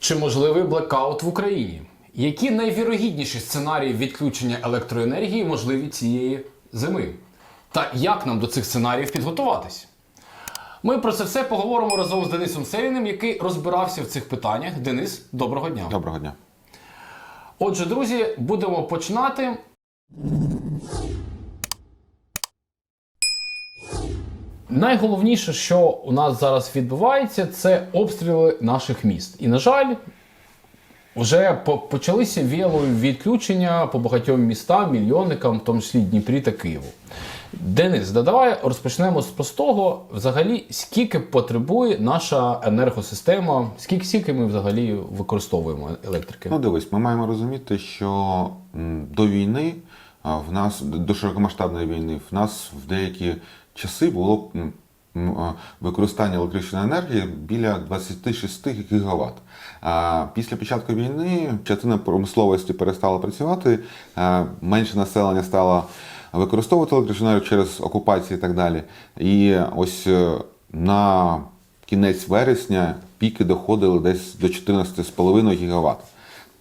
Чи можливий блекаут в Україні? Які найвірогідніші сценарії відключення електроенергії можливі цієї зими? Та як нам до цих сценаріїв підготуватись? Ми про це все поговоримо разом з Денисом Севіним, який розбирався в цих питаннях. Денис, доброго дня. Доброго дня. Отже, друзі, будемо починати. Найголовніше, що у нас зараз відбувається, це обстріли наших міст. І, на жаль, вже почалися віялові відключення по багатьом містам, мільйонникам, в тому числі Дніпрі та Києву. Денис, да давай розпочнемо з простого. Взагалі, скільки потребує наша енергосистема, скільки, скільки ми взагалі використовуємо електрики? Ну дивись, ми маємо розуміти, що до війни в нас до широкомасштабної війни в нас в деякі часи було використання електричної енергії біля 26 гігаватт. А після початку війни частина промисловості перестала працювати, менше населення стало використовувати електричну енергію через окупацію і так далі. І ось е, на кінець вересня піки доходили десь до 14,5 гігаватт.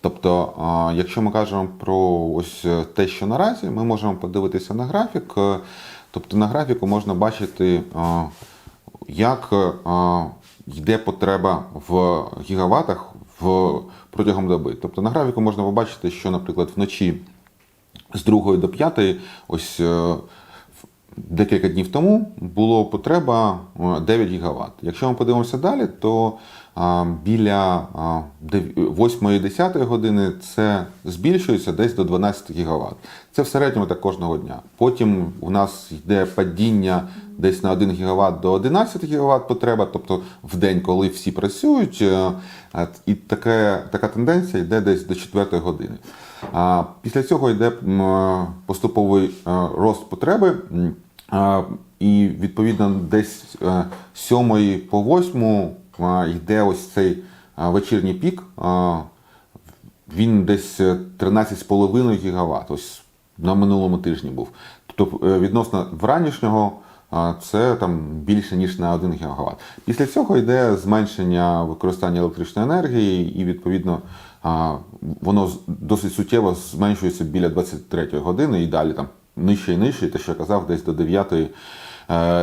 Тобто, якщо ми кажемо про ось е, те, що наразі, ми можемо подивитися на графік. Е, Тобто на графіку можна бачити, як йде потреба в гігаватах в, протягом доби. Тобто на графіку можна побачити, що, наприклад, вночі з 2 до 5, ось е, декілька днів тому було потреба е, 9 гігаватт. Якщо ми подивимося далі, то біля 8-10 години це збільшується десь до 12 гігаватт. Це в середньому так кожного дня. Потім у нас йде падіння десь на 1 гігаватт до 11 гігаватт потреба, тобто в день, коли всі працюють, е, і таке, така тенденція йде десь до 4 години. Після цього йде е, поступовий е, рост потреби. І відповідно десь з 7 по 8 е, йде ось цей е, вечірній пік. е, Він десь е, 13,5 гігаватт. Ось на минулому тижні був. Тобто е, відносно вранішнього це там більше ніж на 1 гігаватт. Після цього йде зменшення використання електричної енергії, і відповідно воно досить суттєво зменшується біля 23 години і далі там нижче і нижче, те, що я казав, десь до 9, е,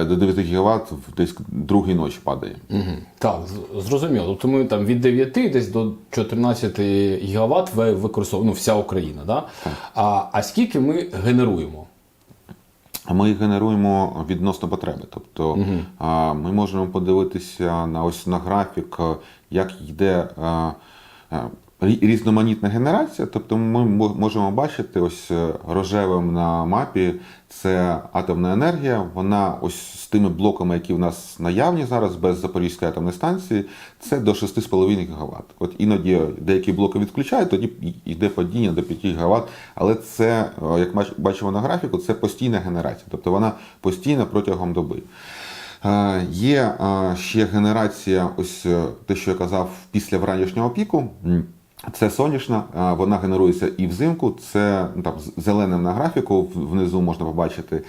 до 9 гігаватт в десь другій ночі падає. Угу. Так, зрозуміло. Тобто ми там від 9 десь до 14 гігаватт ви- використовуємо, ну, вся Україна, да? А, а скільки ми генеруємо? Ми їх генеруємо відносно потреби. Тобто а, ми можемо подивитися на ось на графік, е, як йде а, а, рі- різноманітна генерація. Тобто ми можемо бачити ось е, рожевим на мапі це атомна енергія. Вона ось з тими блоками, які в нас наявні зараз без Запорізької атомної станції, це до 6,5 ГВт. От іноді деякі блоки відключають, тоді йде падіння до 5 ГВт. Але це, е, як бачимо на графіку, це постійна генерація, тобто вона постійна протягом доби. Е, Є ще генерація, ось те, що я казав, після вранішнього піку. Це сонячна, вона генерується і взимку. Це ну, там зеленим на графіку внизу можна побачити.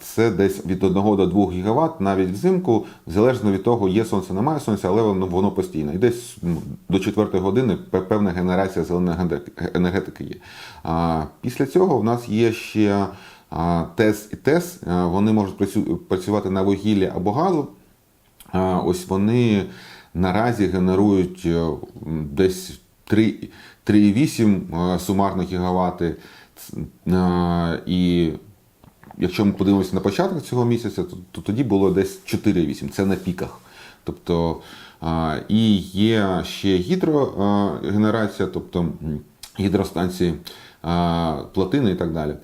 Це десь від 1 до 2 гігаватт навіть взимку, залежно від того, є сонце, немає сонця, але воно, воно постійно. І десь до 4 години певна генерація зеленої енергетики є. Після цього в нас є ще ТЕС і ТЕС. Вони можуть працювати на вугіллі або газу. Ось вони наразі генерують е, десь 3 3,8 е, сумарно гігавати. Е, І якщо ми подивимося на початок цього місяця, то, то тоді було десь 4,8. Це на піках. Тобто, і є ще гідрогенерація, тобто гідростанції плотини і так далі.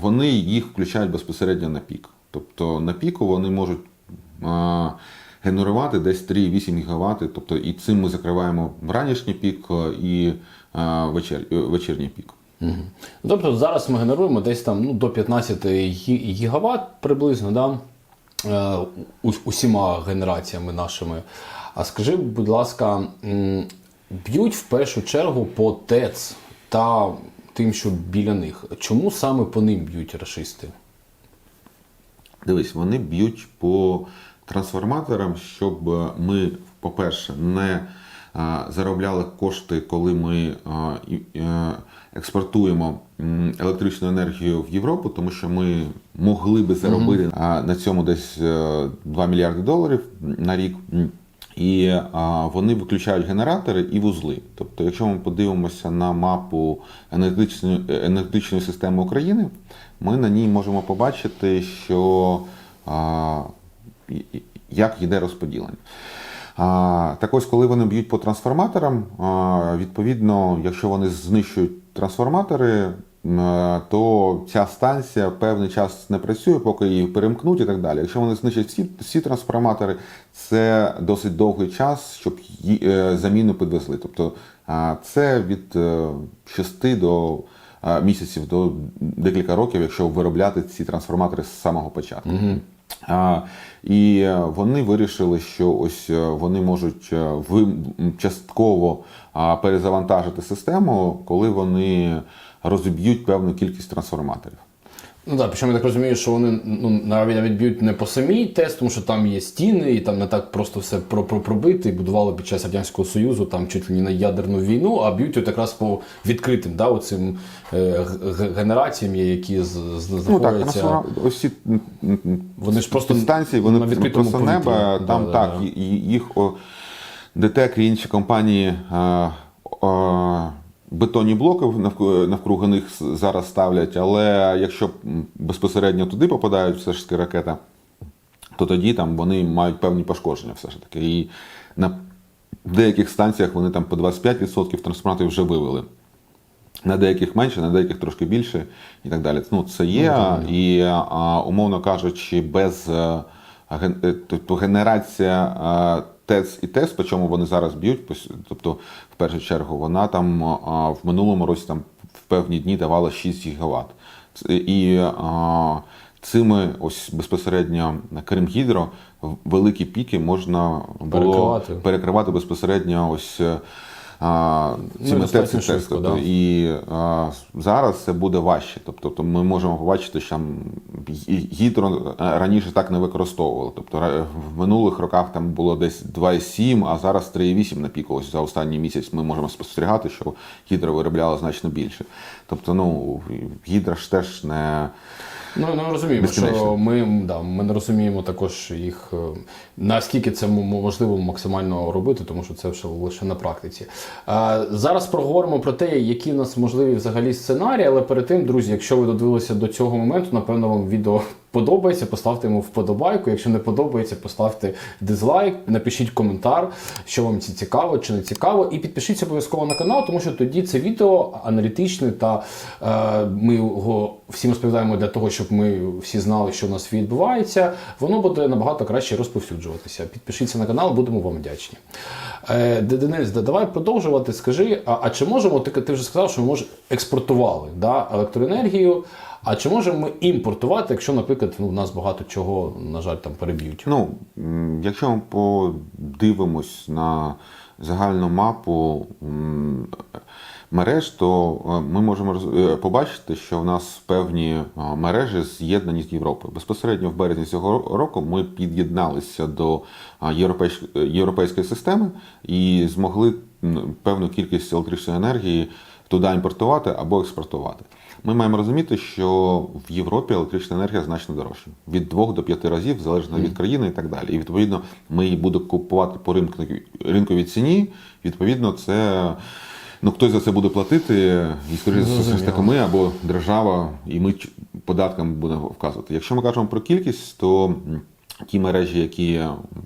Вони їх включають безпосередньо на пік. Тобто на піку вони можуть генерувати десь 3,8 ГВт. Тобто і цим ми закриваємо ранішній пік е, і а, вечір, е, вечірній пік. Угу. Тобто зараз ми генеруємо десь там ну, до 15 гі- гігаватт приблизно, да? е, усіма генераціями нашими. А скажи, будь ласка, б'ють в першу чергу по ТЕЦ та тим, що біля них. Чому саме по ним б'ють рашисти? Дивись, вони б'ють по трансформаторам, щоб ми, по-перше, не заробляли кошти, коли ми е, експортуємо електричну енергію в Європу, тому що ми могли би заробити а, на цьому десь е, 2 мільярди доларів на рік. І а, вони виключають генератори і вузли. Тобто, якщо ми подивимося на мапу енергетичної, енергетичної системи України, ми на ній можемо побачити, що а, як йде розподілення. А, так ось, коли вони б'ють по трансформаторам, а, відповідно, якщо вони знищують трансформатори, то ця станція певний час не працює, поки її перемкнуть і так далі. Якщо вони знищать всі, всі трансформатори, це досить довгий час, щоб ї- е, заміну підвезли. Тобто це від 6 до місяців до декілька років, якщо виробляти ці трансформатори з самого початку. А, і е, вони вирішили, що ось е, вони можуть е, ви частково перезавантажити систему, коли вони розіб'ють певну кількість трансформаторів. Ну так, причому я так розумію, що вони ну, навіть навіть б'ють не по самій ТЕС, тому що там є стіни, і там не так просто все про, про, пробити. І будували під час Радянського Союзу там чуть ли не на ядерну війну, а б'ють от якраз по відкритим, да, оцим е, генераціям, які з, з, Ну так, знаходяться. ось ці Вони ж просто станції, вони на відкритому просто повітрі. неба, там да, так, да. і їх о, ДТЕК і інші компанії е, е, бетонні блоки навк- навкруги них зараз ставлять, але якщо безпосередньо туди попадають все ж таки ракета, то тоді там вони мають певні пошкодження все ж таки. І на деяких станціях вони там по 25% трансформаторів вже вивели. На деяких менше, на деяких трошки більше і так далі. Ну, це є. і, а, умовно кажучи, без е, е, тобто генерація е, ТЕЦ і ТЕС, по чому вони зараз б'ють, тобто, в першу чергу, вона там в минулому році там в певні дні давала 6 гігават. І цими ось безпосередньо Кримгідро великі піки можна було Перекривати. перекривати безпосередньо ось. Е, А, Ну, цими достатньо і швидко, Тобто, да. і а, зараз це буде важче. Тобто, то ми можемо побачити, що там гідро раніше так не використовували. Тобто в минулих роках там було десь 2,7, а зараз 3,8 на піку. Ось за останній місяць ми можемо спостерігати, що гідро виробляло значно більше. Тобто, ну гідра ж теж не. Ну, ми розуміємо, що ми, да, ми не розуміємо також їх, е, наскільки це можливо максимально робити, тому що це вже лише на практиці. А, зараз проговоримо про те, які в нас можливі взагалі сценарії, але перед тим, друзі, якщо ви додивилися до цього моменту, напевно, вам відео подобається, поставте йому вподобайку. Якщо не подобається, поставте дизлайк, напишіть коментар, що вам це цікаво чи не цікаво, і підпишіться обов'язково на канал, тому що тоді це відео аналітичне та е, ми його всім розповідаємо для того, щоб ми всі знали, що у нас відбувається. Воно буде набагато краще розповсюджуватися. Підпишіться на канал, будемо вам вдячні. Е, Денис, давай продовжувати. Скажи, а, а чи можемо ти, ти вже сказав, що ми може експортували да, електроенергію? А чи можемо ми імпортувати, якщо, наприклад, ну, в нас багато чого, на жаль, там переб'ють? Ну, якщо ми подивимось на загальну мапу мереж, то е, ми можемо е, побачити, що в нас певні е, мережі з'єднані з Європою. Безпосередньо в березні цього року ми під'єдналися до європейської системи і змогли певну кількість електричної енергії туди імпортувати або експортувати. Ми маємо розуміти, що в Європі електрична енергія значно дорожча від 2 до 5 разів, залежно від країни і так далі. І відповідно ми її будемо купувати по ринку, ринковій ціні. Відповідно, це ну хтось за це буде платити, і скоріше все ж таки ми або держава, і ми податками будемо вказувати. Якщо ми кажемо про кількість, то ті мережі, які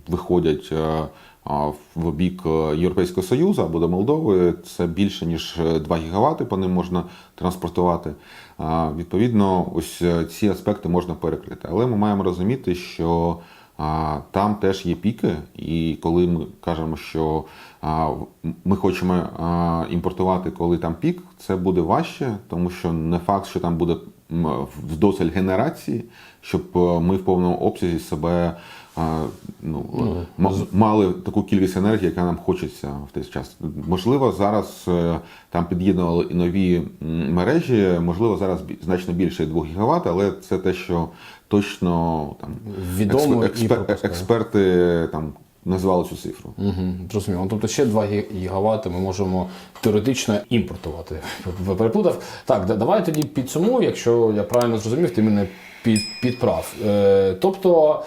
виходять. Е, в бік е, Європейського Союзу або до Молдови це більше ніж е, 2 гігавати по ним можна транспортувати. Відповідно, ось е, ці аспекти можна перекрити. Але ми маємо розуміти, що там теж є піки, і коли ми кажемо, що ми хочемо імпортувати, коли там пік, це буде важче, тому що не факт, що там буде вдосталь генерації, щоб е, ми в повному обсязі себе а, ну, м- мали таку кількість енергії, яка нам хочеться в той час. Можливо, зараз е, там під'єднували і нові мережі, можливо, зараз значно більше 2 гігават, але це те, що точно там Відомо і експер- пропускає. експерти там назвали цю цифру. Угу, зрозуміло. Ну, Тобто ще 2 гі- гігавати ми можемо теоретично імпортувати. Ви Переплутав. Так, да- давай тоді підсумую, якщо я правильно зрозумів, ти мене під, підправ. Е, тобто.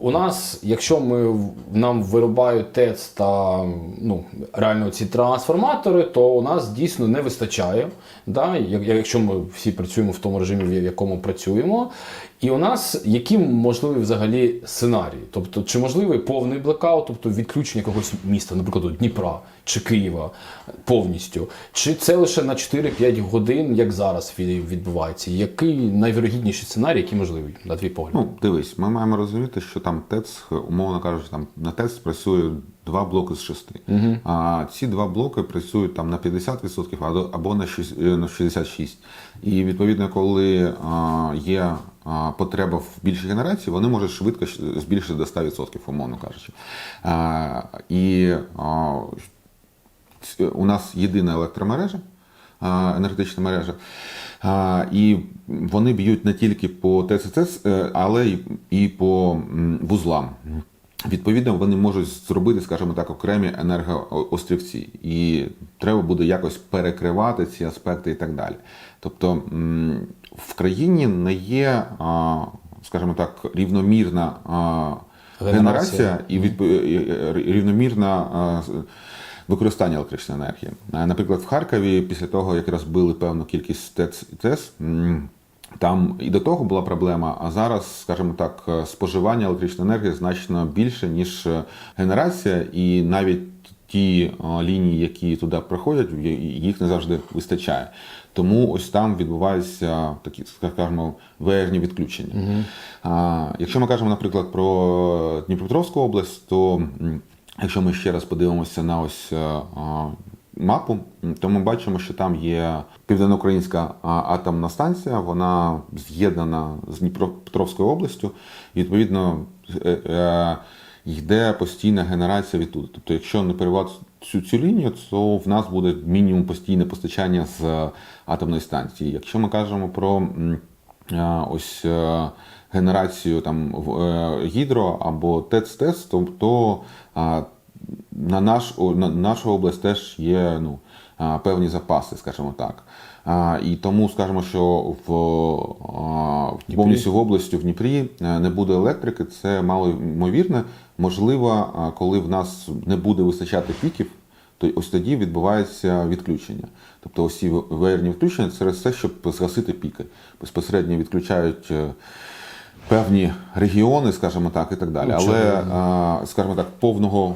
У нас, якщо ми нам вирубають ТЕЦ та ну, реально ці трансформатори, то у нас дійсно не вистачає. Да? Якщо ми всі працюємо в тому режимі, в якому працюємо. І у нас які можливі взагалі сценарії? Тобто, чи можливий повний блекаут, тобто відключення якогось міста, наприклад, Дніпра чи Києва повністю? Чи це лише на 4-5 годин, як зараз від- відбувається? Який найвірогідніший сценарій, який можливий, на твій погляд? Ну, дивись, ми маємо розуміти, що там ТЕЦ, умовно кажучи, там на ТЕЦ працює два блоки з шести. А ці два блоки працюють там на 50% або- або на шість- е, на 66%. І відповідно, коли а, є потреба в більшій генерації, вони можуть швидко збільшити до 100%, умовно кажучи. І у нас єдина електромережа, енергетична мережа. І вони б'ють не тільки по ТЦЦ, е, але і по вузлам. Відповідно, вони можуть зробити, скажімо так, окремі енергоострівці, і треба буде якось перекривати ці аспекти і так далі. Тобто в країні не є, скажімо так, рівномірна Генерація. генерація і е, рівномірна використання електричної енергії. Е, Наприклад, в Харкові, після того, як розбили певну кількість ТЕЦ і ТЕС, там і до того була проблема, а зараз, скажімо так, е, споживання електричної енергії значно більше, ніж е, генерація, і навіть ті лінії, які туди проходять, їх не завжди вистачає. Тому ось там відбуваються такі, скажімо, веерні відключення. А, якщо ми кажемо, наприклад, про Дніпропетровську область, то якщо ми ще раз подивимося на ось е, а, мапу, то ми бачимо, що там є південноукраїнська атомна станція, вона з'єднана з Дніпропетровською областю. І, відповідно, е, е, йде постійна генерація відтуди. Тобто, якщо не перервати цю, цю лінію, то в нас буде мінімум постійне постачання з е, атомної станції. Якщо ми кажемо про е, ось е, генерацію там в- е, гідро або ТЕЦ-ТЕС, то, то а, на, наш, на нашу область теж є ну, а, певні запаси, скажімо так. А, і тому скажемо, що в, а, повністю в області в Дніпрі е, не буде електрики, це мало ймовірне. Можливо, коли в нас не буде вистачати піків, то ось тоді відбувається відключення. Тобто ось ці веерні відключення це все, щоб згасити піки. Безпосередньо відключають. Е, Певні регіони, скажімо так, і так далі. Ну, Але, скажімо так, повного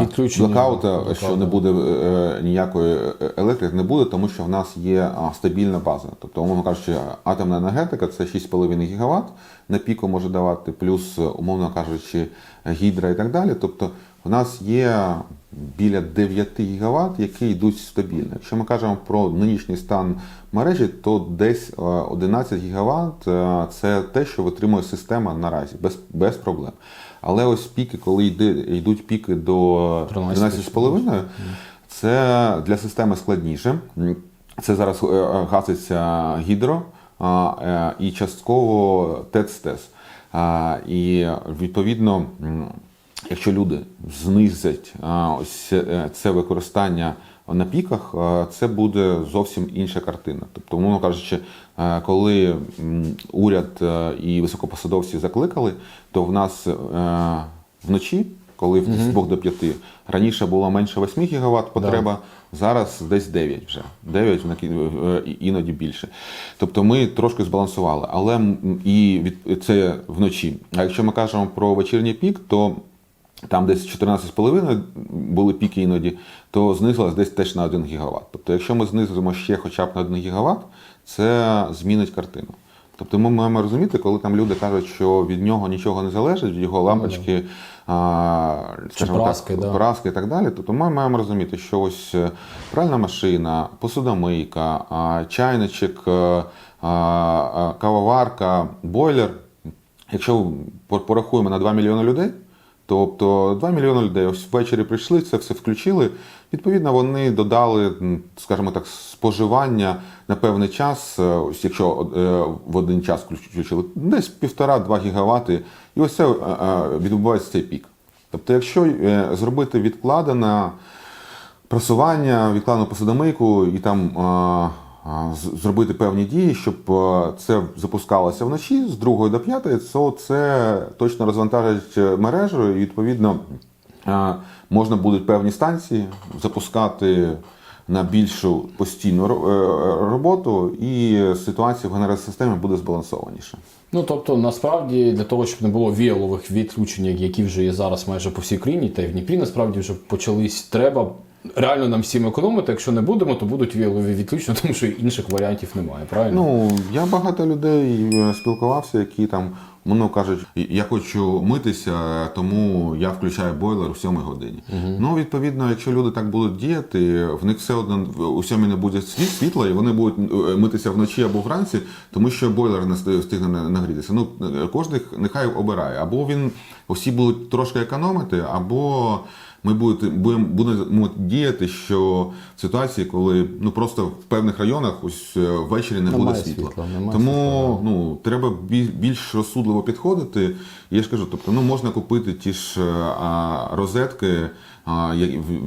Відключення блокаута, що не буде е, ніякої електрики, не буде, тому що в нас є стабільна база. Тобто, умовно кажучи, атомна енергетика це 6,5 гігават на піку може давати, плюс, умовно кажучи, гідра і так далі. Тобто, у нас є біля 9 гігават, які йдуть стабільно. Якщо ми кажемо про нинішній стан мережі, то десь е, 11 гігават е, це те, що витримує система наразі, без, без проблем. Але ось піки, коли йде, йдуть піки до 13,5, 13,5, це для системи складніше. Це зараз е, е, гаситься гідро е, і частково ТЕЦ-ТЕС. І відповідно, якщо люди знизять ось е, це використання на піках, це буде зовсім інша картина. Тобто, умовно кажучи, е, коли уряд е, і високопосадовці закликали, то в нас вночі, коли в- з 2 до 5, раніше було менше 8 гігават потреба, зараз десь 9 вже. 9, на кі- е, і- іноді більше. Тобто ми трошки збалансували. Але і від, це вночі. А якщо ми кажемо про вечірній пік, то там десь 14,5 були піки іноді, то знизилось десь теж на 1 гігават. Тобто, якщо ми знизимо ще хоча б на 1 гігават, це змінить картину. Тобто ми маємо розуміти, коли там люди кажуть, що від нього нічого не залежить, від його лампочки, а, скажімо праски, так, да. праски і так далі, то ми маємо розуміти, що ось е, пральна машина, посудомийка, чайничок, е, а, кавоварка, бойлер. Якщо порахуємо на 2 мільйони людей, Тобто 2 мільйони людей ось ввечері прийшли, це все включили. Відповідно, вони додали, скажімо так, споживання на певний час, е, ось якщо е, в один час включили, десь півтора-два гігавати, і ось це е, відбувається цей пік. Тобто, якщо зробити відкладене просування, відкладену посудомийку і там зробити певні дії, щоб е, це запускалося вночі з 2 до 5, то це точно розвантажить е, мережу і відповідно е, можна будуть певні станції запускати на більшу постійну роботу, і ситуація в генеросистемі буде збалансованіша. Ну тобто, насправді для того, щоб не було віялових відключень, які вже є зараз майже по всій країні, та й в Дніпрі насправді вже почались. Треба реально нам всім економити. Якщо не будемо, то будуть віялові відключення, тому що інших варіантів немає. Правильно? Ну, я багато людей е, спілкувався, які там, ну кажуть, я хочу митися, тому я включаю бойлер у 7 годині. Ну, відповідно, якщо люди так будуть діяти, в них все одно у 7 не буде світла, і вони будуть е, митися вночі або вранці, тому що бойлер не встигне нагрітися. Ну, е, кожен нехай обирає. Або він всі будуть трошки економити, або ми будемо будемо діяти, що в ситуації, коли ну просто в певних районах ось е, ввечері не Немає буде світла. світла, немає Тому світла, ну треба біль- більш розсудливо підходити. І я ж кажу, тобто, ну можна купити ті ж е, а, розетки,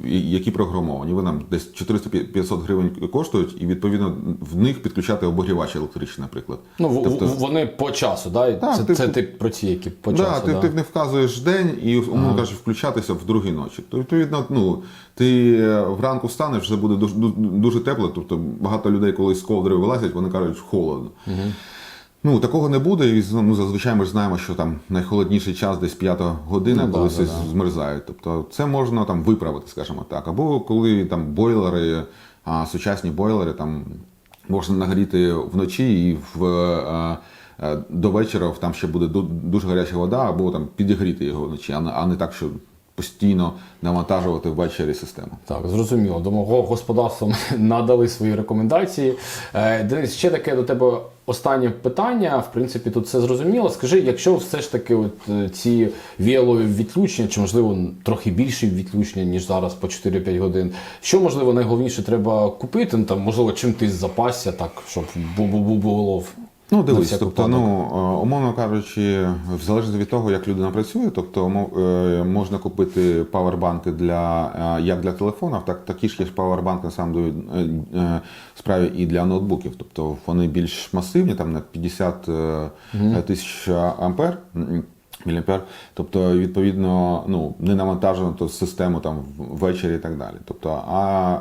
які програмовані. Вони там десь 400-500 гривень коштують, і відповідно в них підключати обогрівач електричний, наприклад. Ну, Тобто- вони по часу, да? Так, це, ти- це ти про ці, які по да, часу. ти, да. ти не вказуєш день і умовно кажучи, включатися в другій ночі. То відповідно, ну ти е, вранку встанеш, вже буде дуже, дуже тепло. Тобто багато людей, коли з ковдри вилазять, вони кажуть, холодно. Ну, такого не буде, і ну, зазвичай ми ж знаємо, що там найхолодніший час десь п'ята година, Ну, коли да, все да. змерзають. Тобто це можна там виправити, скажімо так. Або коли там бойлери, а, сучасні бойлери там можна нагріти вночі і в. а, а, до вечора там ще буде дуже гаряча вода, або там підігріти його вночі, а не так, що постійно навантажувати ввечері систему. Так, зрозуміло. До мого господарства надали свої рекомендації. Е, Денис, ще таке до тебе останнє питання. В принципі, тут все зрозуміло. Скажи, якщо все ж таки от е, ці віялові відключення, чи можливо трохи більші відключення, ніж зараз по 4-5 годин, що можливо найголовніше треба купити? Ну, там, можливо, чим ти запасся, так, щоб бу- бу- бу- було. Ну, дивись, тобто, ну, е, умовно кажучи, в залежності від того, як людина працює, тобто е, можна купити павербанки для е, як для телефонів, так такі ж є павербанки на самому справі і для ноутбуків. Тобто вони більш масивні, там на 50 е, тисяч ампер. м, Міліампер, тобто, відповідно, ну не навантажено то систему там ввечері і так далі. Тобто, а,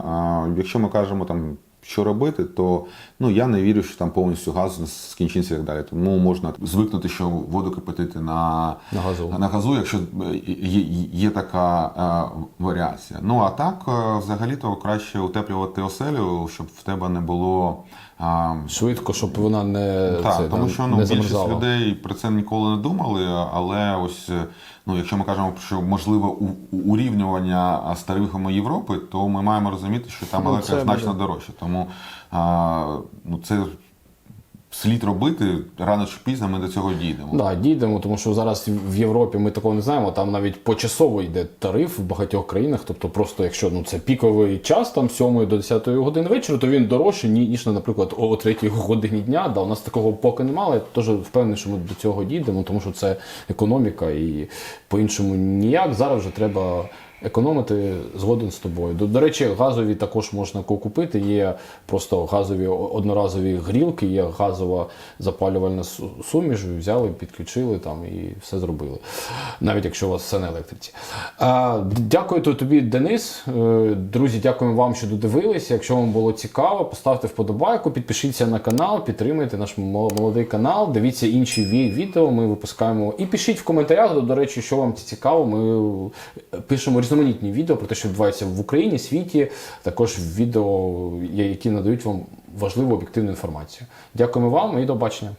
а якщо ми кажемо там що робити, то ну я не вірю, що там повністю газ скінчиться і так далі. Тому можна звикнути, що воду кипятити на, На газу. на газу, якщо є, є така е, варіація. Ну а так, е, взагалі-то краще утеплювати оселю, щоб в тебе не було. е, Швидко, щоб вона не, так, це, тому що ну, більшість людей про це ніколи не думали, але ось е, ну, якщо ми кажемо, що можливо урівнювання з тарифами Європи, то ми маємо розуміти, що там Ну, електро значно буде. дорожче. Тому а, ну, це слід робити рано чи пізно ми до цього дійдемо. Да, дійдемо, тому що зараз в Європі ми такого не знаємо. Там навіть почасово йде тариф в багатьох країнах. Тобто, просто якщо ну це піковий час, там з 7 до 10 години вечора, то він дорожчий, ні- ніж, наприклад, о 3 годині дня. Да, у нас такого поки немає. але теж впевнений, що ми до цього дійдемо, тому що це економіка і по-іншому ніяк. Зараз вже треба. Економити згоден з тобою. До, до речі, газові також можна купити. Є просто газові одноразові грілки, є газова запалювальна суміш. Взяли, підключили там і все зробили. Навіть якщо у вас все на електриці. А, дякую тобі, Денис. Е, Друзі, дякуємо вам, що додивилися. Якщо вам було цікаво, поставте вподобайку, підпишіться на канал, підтримуйте наш молодий канал, дивіться інші відео. Ми випускаємо. І пишіть в коментарях, до, речі, що вам цікаво. Ми е, пишемо різноманітні відео про те, що відбувається в Україні, світі, також відео, які надають вам важливу об'єктивну інформацію. Дякуємо вам і до бачення.